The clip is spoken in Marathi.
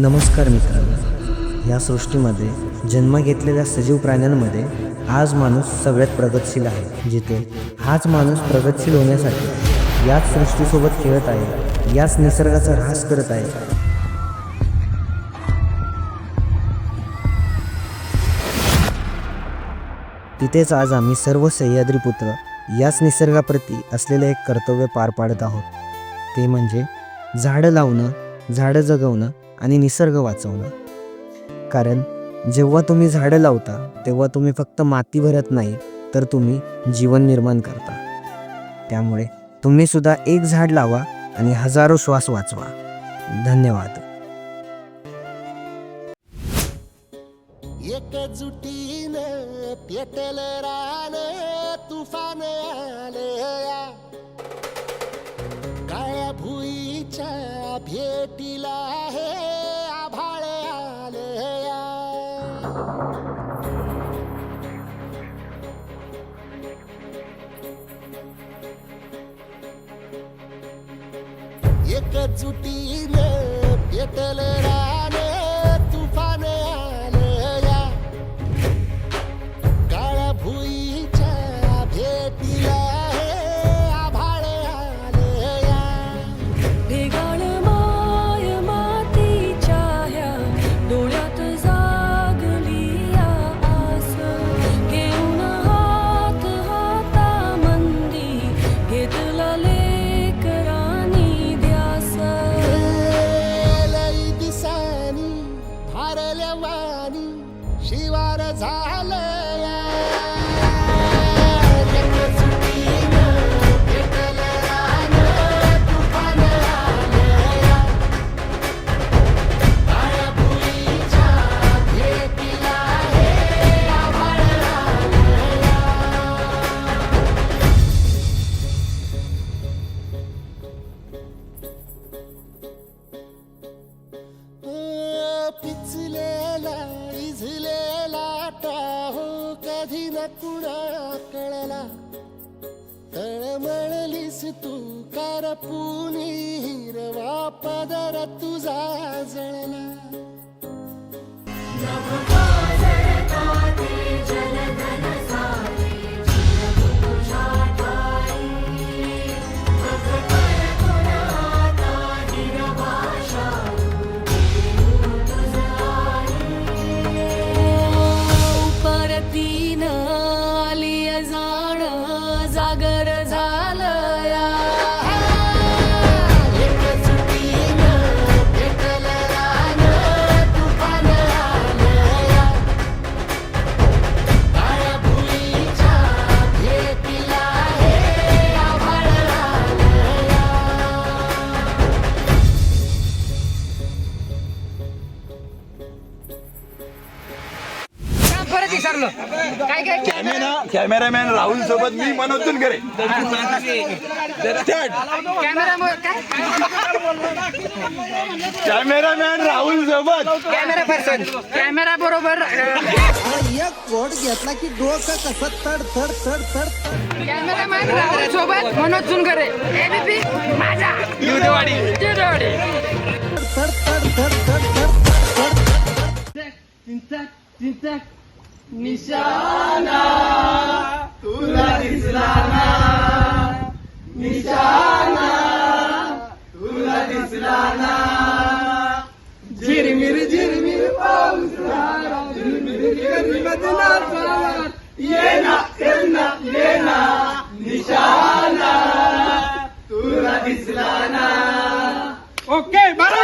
नमस्कार मित्रांनो. या सृष्टीमध्ये जन्म घेतलेल्या सजीव प्राण्यांमध्ये आज माणूस सगळ्यात प्रगतशील आहे. जिथे हाच माणूस प्रगतशील होण्यासाठी याच सृष्टीसोबत खेळत आहे याच निसर्गाचा ऱ्हास करत आहे. तिथेच आज आम्ही सर्व सह्याद्रीपुत्र याच निसर्गाप्रती असलेले एक कर्तव्य पार पाडत आहोत. ते म्हणजे झाडं लावणं झाडं जगवणं आणि निसर्ग वाचवणं. कारण जेव्हा तुम्ही झाडं लावता तेव्हा तुम्ही फक्त माती भरत नाही तर तुम्ही जीवन निर्माण करता. त्यामुळे तुम्ही सुद्धा एक झाड लावा आणि हजारो श्वास वाचवा. धन्यवाद. पेटल तुफान आले काळ्या भुईच्या भेटीला हे आभाळ आलया एकजुटीनं पेटल आधी न कुणा कळला. तळमळलीस तू करपुनी हिरवा पदर तुझा जळला. विसरलो काय काय? कॅमेरा कॅमेरामॅन राहुल सोबत मी मनोतून करे कॅमेरा काय? कॅमेरामॅन राहुल सोबत. Camera person. कॅमेरा बरोबर एक कोट घेतला की डोकं कसं तड थड थड थड कॅमेरामॅन सोबत मनोज सुनकरे एबीपी माझा. युद्धवाडी युद्धवाडी थड थड थड थड थड ओके बाय